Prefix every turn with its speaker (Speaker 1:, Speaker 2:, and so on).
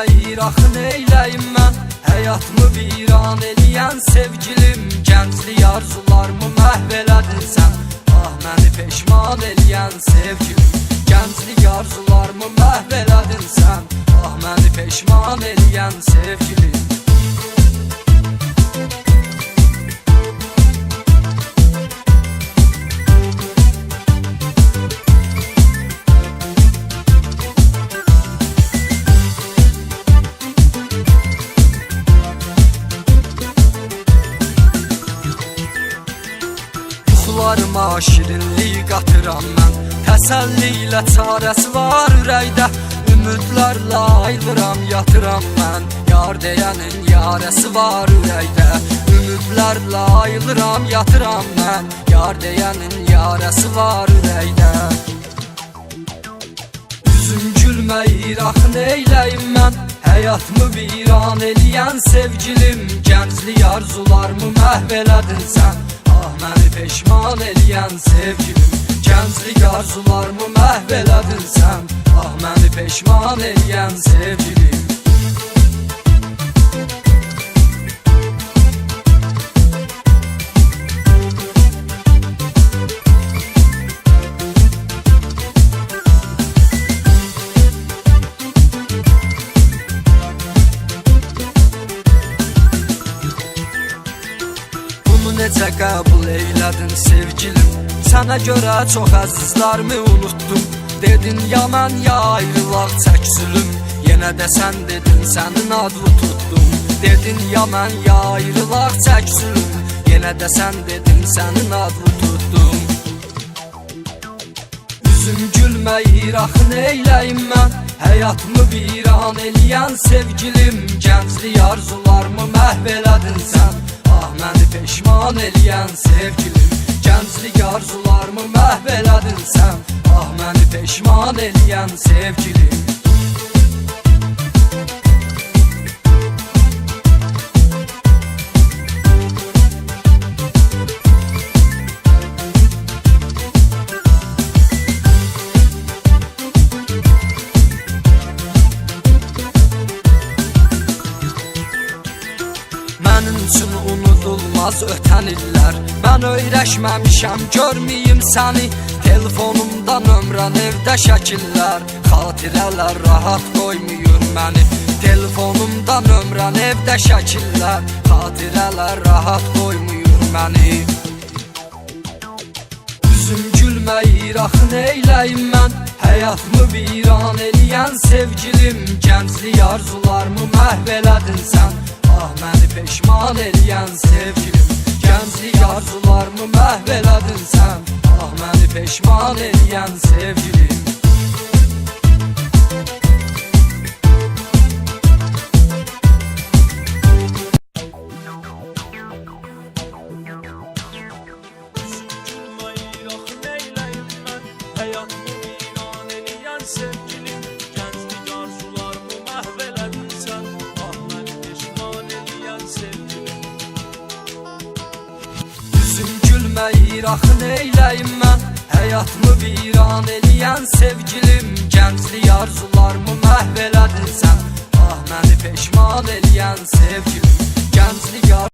Speaker 1: Bayraq neyləyim mən Həyatımı viran eləyən sevgilim? Gənclik arzularımı məhv elədin sən Ah məni peşman eləyən sevgilim
Speaker 2: Gənclik arzularımı məhv elədin sən Ah məni peşman eləyən sevgilim Yuxularıma şirinlik qatıram mən Təsəlli ilə çarəsi var ürəkdə Ümidlərlə ayılıram, yatıram mən Yar deyənin yarəsi var ürəkdə Ümidlərlə ayılıram, yatıram mən Yar deyənin yarəsi var ürəkdə Üzüm gülməyir, axı neyləyim mən Həyatımı viran eləyən sevgilim. Gənclik arzularımı məhv elədin sən Ah məni peşman eləyən sevgilim Gənclik arzularımı məhv elədin sən Ah məni peşman eləyən sevgilim. Bunu necə qəbul eylədin sevgilim. Sənə görə çox əzizlərimi unutdum Dedin ya mən ya ayrılaq çəksilüm Yenə də sən dedin sənin adını tutdum Dedin ya mən ya ayrılaq çəksilüm Yenə də sən dedin sənin adını tutdum Üzüm gülməyir, axı neyləyim mən Həyatımı viran eləyən sevgilim? Gənclik arzularımı məhv elədin sən məni peşman eləyən sevgilim. Gənclik arzularımı məhv elədin sən Ah məni peşman eləyən sevgilim Mənim üçün unudulmaz ötən illər Mən öyrəşməmişəm, görməyim səni Telefonumda nömrən evdə şəkillər Xatirələr rahat qoymuyor məni Telefonumda nömrən evdə şəkillər Xatirələr rahat qoymuyor məni Üzüm gülməyir, axı neyləyim mən Həyatımı viran eləyən sevgilim? Gənclik arzularımı məhv elədin sən? Ah məni peşman eləyən sevgilim. Gənclik arzularımı məhv elədin sən? Ah məni peşman eləyən sevgilim
Speaker 1: sevgilim Gənclik arzularımı məhv elədin sən Ah məni peşman eləyən sevgilim
Speaker 2: Üzüm gülməyir, axı neyləyim mən Həyatımı viran eləyən sevgilim? Gənclik arzularımı məhv elədin sən Ah məni peşman eləyən sevgilim. Gənclik ar